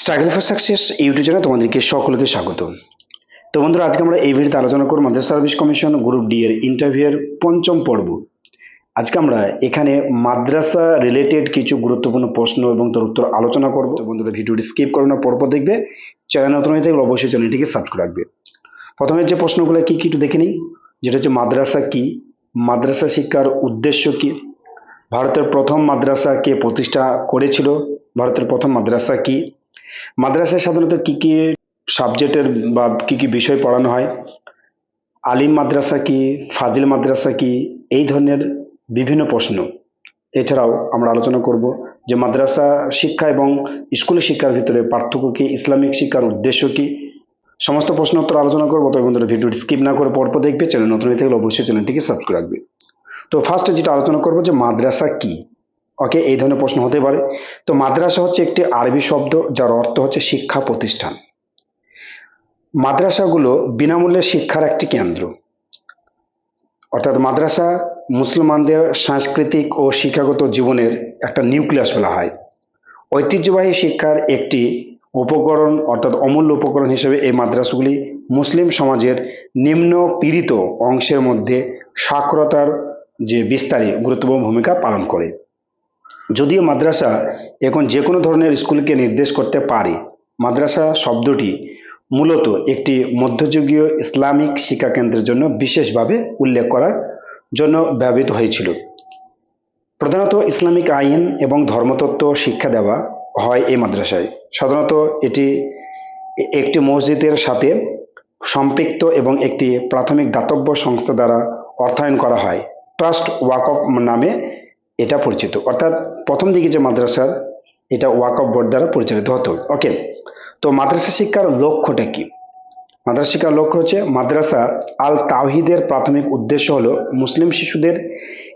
Struggle for success YouTube চ্যানেলে তোমাদেরকে সকলকে স্বাগত। তো বন্ধুরা, আজকে আমরা এই ভিডিওতে আলোচনা করব madrasa service commission group D এর ইন্টারভিউয়ের পঞ্চম পর্ব। আজকে আমরা এখানে মাদ্রাসা রিলেটেড কিছু গুরুত্বপূর্ণ প্রশ্ন এবং তার উত্তর আলোচনা করব। তো বন্ধুরা ভিডিওটি স্কিপ করো না, পরপর দেখবে। চ্যানেল নতুন হয়ে থাকলে অবশ্যই চ্যানেলটিকে সাবস্ক্রাইব রাখবে। প্রথমে যে প্রশ্নগুলো কি কি একটু দেখে নিই। যেটা হচ্ছে, মাদ্রাসা কি? মাদ্রাসা শিক্ষার উদ্দেশ্য কি? ভারতের প্রথম মাদ্রাসা কে প্রতিষ্ঠা করেছিল? ভারতের প্রথম মাদ্রাসা কি? মাদ্রাসায় সাধারণত কি কি সাবজেক্টের বা কি কি বিষয় পড়ানো হয়? আলিম মাদ্রাসা কি? ফাজিল মাদ্রাসা কি? এই ধরনের বিভিন্ন প্রশ্ন। এছাড়াও আমরা আলোচনা করব যে মাদ্রাসা শিক্ষা এবং স্কুল শিক্ষার ভিতরে পার্থক্য কি? ইসলামিক শিক্ষার উদ্দেশ্য কি? সমস্ত প্রশ্ন উত্তর আলোচনা করব। তবে বন্ধুরা ভিডিওটি স্কিপ না করে পরপর দেখবে। চ্যানেল নতুন হয়ে থাকলে অবশ্যই চ্যানেলটিকে সাবস্ক্রাইব রাখবে তো ফার্স্টে যেটা আলোচনা করব যে মাদ্রাসা কি? ওকে, এই ধরনের প্রশ্ন হতে পারে। তো মাদ্রাসা হচ্ছে একটি আরবি শব্দ, যার অর্থ হচ্ছে শিক্ষা প্রতিষ্ঠান। মাদ্রাসাগুলো বিনামূল্যে শিক্ষার একটি কেন্দ্র। অর্থাৎ মাদ্রাসা মুসলমানদের সাংস্কৃতিক ও শিক্ষাগত জীবনের একটা নিউক্লিয়াস বলা হয়। ঐতিহ্যবাহী শিক্ষার একটি উপকরণ, অর্থাৎ অমূল্য উপকরণ হিসেবে এই মাদ্রাসাগুলি মুসলিম সমাজের নিম্ন পীড়িত অংশের মধ্যে সাক্ষরতার যে বিস্তারে গুরুত্বপূর্ণ ভূমিকা পালন করে। যদিও মাদ্রাসা এখন যে কোনো ধরনের স্কুলকে নির্দেশ করতে পারে, মাদ্রাসা শব্দটি মূলত একটি মধ্যযুগীয় ইসলামিক শিক্ষা কেন্দ্রের জন্য বিশেষভাবে উল্লেখ করার জন্য ব্যবহৃত হয়েছিল। প্রধানত ইসলামিক আইন এবং ধর্মতত্ত্ব শিক্ষা দেওয়া হয় এই মাদ্রাসায়। সাধারণত এটি একটি মসজিদের সাথে সম্পৃক্ত এবং একটি প্রাথমিক দাতব্য সংস্থা দ্বারা অর্থায়ন করা হয়। ট্রাস্ট ওয়াকফ নামে এটা পরিচিত। অর্থাৎ প্রথম দিকে যে মাদ্রাসার এটা ওয়াকফ বোর্ড দ্বারা পরিচালিত হতো। ওকে, তো মাদ্রাসা শিক্ষার লক্ষ্যটা কি? মাদ্রাসা শিক্ষার লক্ষ্য হচ্ছে মাদ্রাসা আল তাহিদের প্রাথমিক উদ্দেশ্য হলো মুসলিম শিশুদের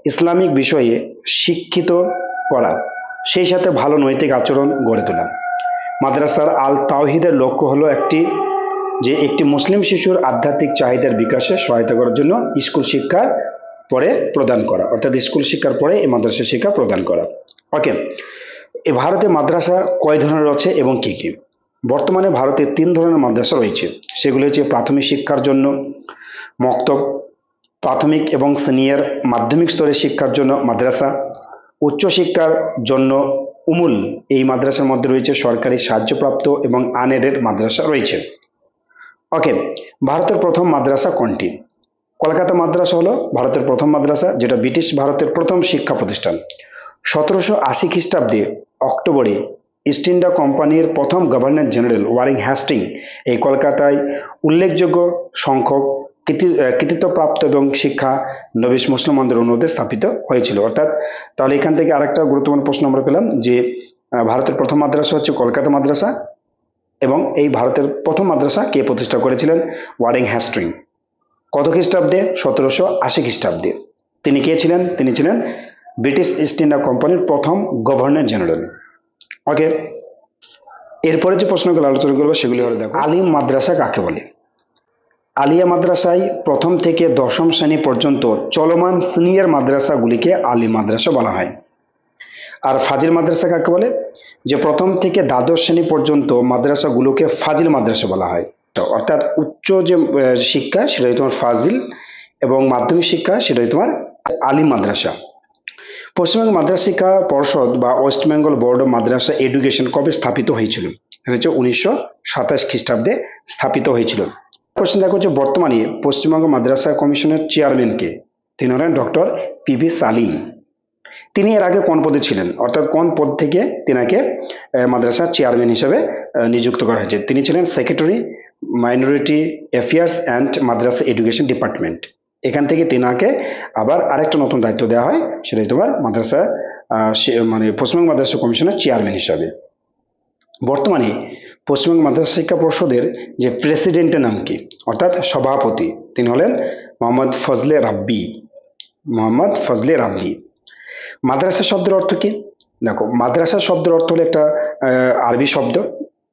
ইসলামিক বিষয়ে শিক্ষিত করা, সেই সাথে ভালো নৈতিক আচরণ গড়ে তোলা। মাদ্রাসার আল তাওহিদের লক্ষ্য হলো একটি, যে একটি মুসলিম শিশুর আধ্যাত্মিক চাহিদার বিকাশে সহায়তা করার জন্য স্কুল শিক্ষার পরে প্রদান করা, অর্থাৎ স্কুল শিক্ষার পরে এই মাদ্রাসা শিক্ষা প্রদান করা। ওকে এ ভারতে মাদ্রাসা কয় ধরনের রয়েছে এবং কি কি? বর্তমানে ভারতে তিন ধরনের মাদ্রাসা রয়েছে। সেগুলি হচ্ছে প্রাথমিক শিক্ষার জন্য, মক্তব, প্রাথমিক এবং সিনিয়র মাধ্যমিক স্তরের শিক্ষার জন্য মাদ্রাসা উচ্চশিক্ষার জন্য উমুল এই মাদ্রাসার মধ্যে রয়েছে সরকারি সাহায্যপ্রাপ্ত এবং আনএডেড মাদ্রাসা রয়েছে। ওকে ভারতের প্রথম মাদ্রাসা কোনটি? কলকাতা মাদ্রাসা হলো ভারতের প্রথম মাদ্রাসা, যেটা ব্রিটিশ ভারতের প্রথম শিক্ষা প্রতিষ্ঠান। সতেরোশো আশি খ্রিস্টাব্দে অক্টোবরে ইস্ট ইন্ডিয়া কোম্পানির প্রথম গভর্নর জেনারেল ওয়ারিং হ্যাস্টিং এই কলকাতায় উল্লেখযোগ্য সংখ্যক কৃতি- কৃতিত্বপ্রাপ্ত এবং শিক্ষা নবিশ মুসলমানদের অনুরোধে স্থাপিত হয়েছিল। অর্থাৎ তাহলে এখান থেকে আরেকটা গুরুত্বপূর্ণ প্রশ্ন আমরা পেলাম যে ভারতের প্রথম মাদ্রাসা হচ্ছে কলকাতা মাদ্রাসা এবং এই ভারতের প্রথম মাদ্রাসা কে প্রতিষ্ঠা করেছিলেন? ওয়ারিং হ্যাস্ট্রিং কত খ্রিস্টাব্দে? সতেরোশো আশি খ্রিস্টাব্দে। তিনি কে ছিলেন? তিনি ছিলেন ব্রিটিশ ইস্ট ইন্ডিয়া কোম্পানির প্রথম গভর্নর জেনারেল। ওকে, এরপরে যে প্রশ্নগুলো আলোচনা করব সেগুলি হলো দেখো আলিম মাদ্রাসা কাকে বলে? আলিয়া মাদ্রাসায় প্রথম থেকে দশম শ্রেণি পর্যন্ত চলমান সিনিয়র মাদ্রাসাগুলিকে আলিম মাদ্রাসা বলা হয়। আর ফাজিল মাদ্রাসা কাকে বলে? যে প্রথম থেকে দ্বাদশ শ্রেণি পর্যন্ত মাদ্রাসাগুলোকে ফাজিল মাদ্রাসা বলা হয়। অর্থাৎ উচ্চ যে শিক্ষা সেটা হচ্ছে তোমার ফাজিল এবং মাধ্যমিক শিক্ষা সেটা হচ্ছে তোমার আলিম মাদ্রাসা। পশ্চিমবঙ্গ মাদ্রাসা শিক্ষা পর্ষদ বা West Bengal board of madrasa education কবে স্থাপিত হয়েছিল? এটা হচ্ছে উনিশশো সাতাশ খ্রিস্টাব্দে স্থাপিত হয়েছিল। কোশ্চেন দেখো যে বর্তমানে পশ্চিমবঙ্গ মাদ্রাসা কমিশনের চেয়ারম্যানকে তিনি হলেন ডক্টর পি ভি সালিম। তিনি এর আগে কোন পদে ছিলেন? অর্থাৎ কোন পদ থেকে তিনাকে মাদ্রাসার চেয়ারম্যান হিসেবে নিযুক্ত করা হয়েছে? তিনি ছিলেন secretary minority affairs and madrasa education department এখান থেকে তিনাকে আবার আরেকটা নতুন দায়িত্ব দেওয়া হয়, সেটা হচ্ছে তোমার মাদ্রাসা মানে পশ্চিমবঙ্গ মাদ্রাসা কমিশনের চেয়ারম্যান হিসাবে। বর্তমানে পশ্চিমবঙ্গ মাদ্রাসা শিক্ষা পর্ষদের যে প্রেসিডেন্টের নাম কি, অর্থাৎ সভাপতি, তিনি হলেন মোহাম্মদ ফজলে রাব্বি। মোহাম্মদ ফজলে রাব্বি। মাদ্রাসা শব্দের অর্থ কি? দেখো, মাদ্রাসা শব্দের অর্থ হলো একটা আরবি শব্দ।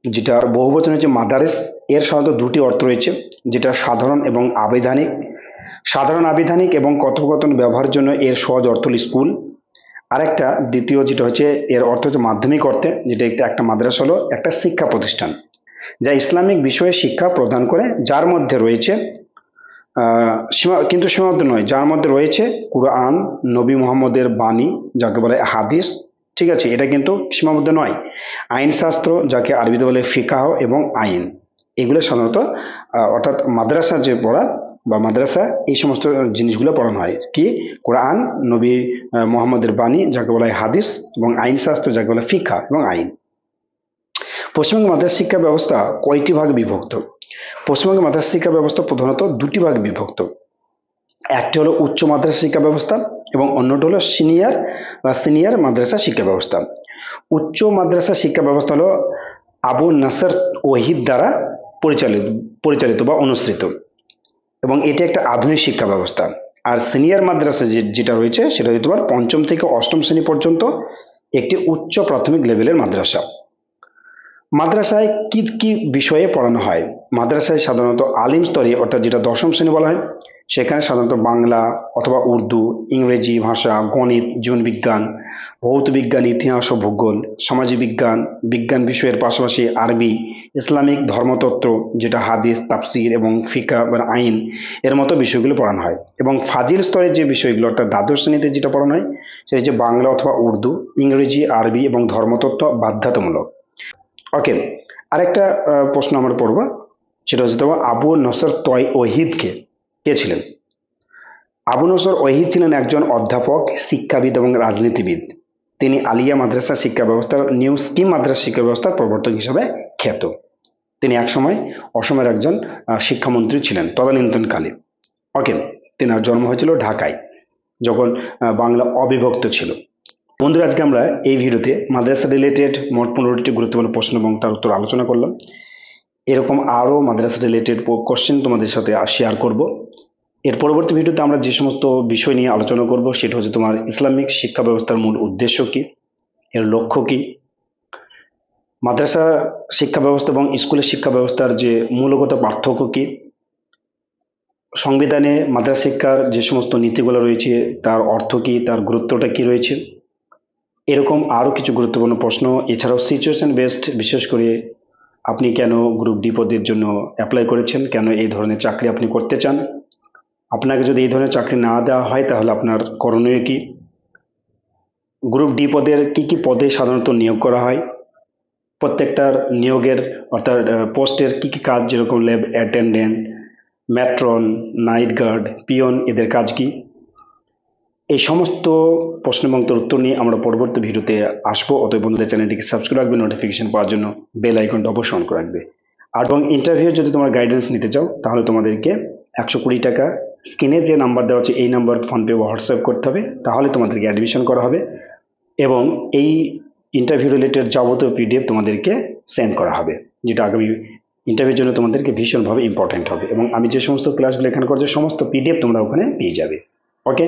যেটা বহুবচন হচ্ছে মাদারেস, এর সাধারণত দুটি অর্থ রয়েছে, যেটা সাধারণ এবং আবিধানিক সাধারণ আবিধানিক এবং কথোপকথন ব্যবহারের জন্য এর সহজ অর্থ স্কুল। আরেকটা, দ্বিতীয় যেটা হচ্ছে, এর অর্থ হচ্ছে মাধ্যমিক অর্থে, যেটা একটা একটা মাদ্রাসা হলো একটা শিক্ষা প্রতিষ্ঠান, যা ইসলামিক বিষয়ে শিক্ষা প্রদান করে, যার মধ্যে রয়েছে সীমা, কিন্তু সীমাবদ্ধ নয়, যার মধ্যে রয়েছে কুরআন, নবী মোহাম্মদের বাণী, যাকে বলে হাদিস ঠিক আছে, এটা কিন্তু সীমাবদ্ধ নয়। আইনশাস্ত্র যাকে আরবিতে বলে ফিকাহ এবং আইন, এগুলো সাধারণত অর্থাৎ মাদ্রাসা যে পড়া বা মাদ্রাসা, এই সমস্ত জিনিসগুলো পড়ানো হয়। কি? কোরআন, নবী মোহাম্মদের বাণী, যাকে বলা হয় হাদিস এবং আইনশাস্ত্র যাকে বলে ফিকা এবং আইন। পশ্চিমবঙ্গ মাদ্রাসা শিক্ষা ব্যবস্থা কয়টি ভাগে বিভক্ত? পশ্চিমবঙ্গের মাদ্রাসা শিক্ষা ব্যবস্থা প্রধানত দুটি ভাগে বিভক্ত। একটি হলো উচ্চ মাদ্রাসা শিক্ষা ব্যবস্থা এবং অন্যটি হলো সিনিয়র বা সিনিয়র মাদ্রাসা শিক্ষা ব্যবস্থা। উচ্চ মাদ্রাসা শিক্ষা ব্যবস্থা হলো আবু নাসর ওহিদ দ্বারা পরিচালিত পরিচালিত বা অনুসৃত। এবং এটি একটা আধুনিক শিক্ষা ব্যবস্থা। আর সিনিয়র মাদ্রাসা যেটা রয়েছে সেটা হচ্ছে তোমার পঞ্চম থেকে অষ্টম শ্রেণি পর্যন্ত একটি উচ্চ প্রাথমিক লেভেলের মাদ্রাসা। মাদ্রাসায় কি কি বিষয়ে পড়ানো হয়? মাদ্রাসায় সাধারণত আলিম স্তরে, অর্থাৎ যেটা দশম শ্রেণি বলা হয়, সেখানে সাধারণত বাংলা অথবা উর্দু, ইংরেজি ভাষা, গণিত জীবনবিজ্ঞান ভৌত বিজ্ঞান, ইতিহাস ও ভূগোল সামাজিক বিজ্ঞান বিজ্ঞান বিষয়ের পাশাপাশি আরবি, ইসলামিক ধর্মতত্ত্ব, যেটা হাদিস, তাফসির এবং ফিকা বা আইন এর মতো বিষয়গুলো পড়ানো হয়। এবং ফাজিল স্তরের যে বিষয়গুলো, অর্থাৎ দ্বাদশ শ্রেণীতে যেটা পড়ানো হয়, সেটা হচ্ছে বাংলা অথবা উর্দু, ইংরেজি, আরবি এবং ধর্মতত্ত্ব বাধ্যতামূলক। ওকে আরেকটা প্রশ্ন আমরা পড়ব, সেটা হচ্ছে তোমার আবু নসর তয় ওহিদকে, কে ছিলেন? আবু নসর ওহিদ ছিলেন একজন অধ্যাপক, শিক্ষাবিদ এবং রাজনীতিবিদ। তিনি আলিয়া মাদ্রাসা শিক্ষা ব্যবস্থার, নিউ স্কিম মাদ্রাসা শিক্ষা ব্যবস্থার প্রবর্তক হিসেবে খ্যাত। তিনি একসময় অসমের একজন শিক্ষামন্ত্রী ছিলেন, তদানীন্তনকালে। ওকে তেনার জন্ম হয়েছিল ঢাকায়, যখন বাংলা অবিভক্ত ছিল। বন্ধুরা, আজকে আমরা এই ভিডিওতে মাদ্রাসা রিলেটেড মোট পনেরোটি গুরুত্বপূর্ণ প্রশ্ন এবং তার উত্তর আলোচনা করলাম। এরকম আরও মাদ্রাসা রিলেটেড কোশ্চেন তোমাদের সাথে শেয়ার করব। এর পরবর্তী ভিডিওতে আমরা যে সমস্ত বিষয় নিয়ে আলোচনা করব, সেটা হচ্ছে তোমার ইসলামিক শিক্ষা ব্যবস্থার মূল উদ্দেশ্য কি, এর লক্ষ্য কি? মাদ্রাসা শিক্ষা ব্যবস্থা এবং স্কুলের শিক্ষা ব্যবস্থার যে মূলগত পার্থক্য কি? সংবিধানে মাদ্রাসা শিক্ষার যে সমস্ত নীতিগুলো রয়েছে, তার অর্থ কি, তার গুরুত্বটা কি রয়েছে? এরকম আরও কিছু গুরুত্বপূর্ণ প্রশ্ন, এছাড়াও সিচুয়েশন বেসড বিশেষ করে আপনি কেন গ্রুপ ডি পদের জন্য অ্যাপ্লাই করেছেন, কেন এই ধরনের চাকরি আপনি করতে চান? আপনাকে যদি এই ধরনের চাকরি না দেওয়া হয়, তাহলে আপনার করণীয় কি? গ্রুপ ডি পদের কি কি পদে সাধারণত নিয়োগ করা হয়? প্রত্যেকটার নিয়োগের, অর্থাৎ পোস্টের কি কি কাজ, যেরকম lab attendant matron night guard peon এদের কাজ কি? এই সমস্ত প্রশ্ন এবং তার উত্তর নিয়ে আমরা পরবর্তী ভিডিওতে আসব। অতএব বন্ধুদের চ্যানেলটিকে সাবস্ক্রাইব রাখবে নোটিফিকেশন পাওয়ার জন্য বেল আইকনটা অবশ্যই অন করে রাখবে। আর এবং ইন্টারভিউ যদি তোমার গাইডেন্স নিতে চাও, তাহলে তোমাদেরকে একশো কুড়ি টাকা স্ক্রিনে যে নাম্বার দেওয়া আছে এই নাম্বার ফোনপে বা হোয়াটসঅ্যাপ করতে হবে। তাহলে তোমাদেরকে অ্যাডমিশন করা হবে এবং এই ইন্টারভিউ রিলেটেড যাবতীয় পিডিএফ তোমাদেরকে সেন্ড করা হবে, যেটা আগামী ইন্টারভিউর জন্য তোমাদেরকে ভীষণভাবে ইম্পর্টেন্ট হবে। এবং আমি যে সমস্ত ক্লাসগুলো এখানে করছি সমস্ত পিডিএফ তোমরা ওখানে পেয়ে যাবে। ওকে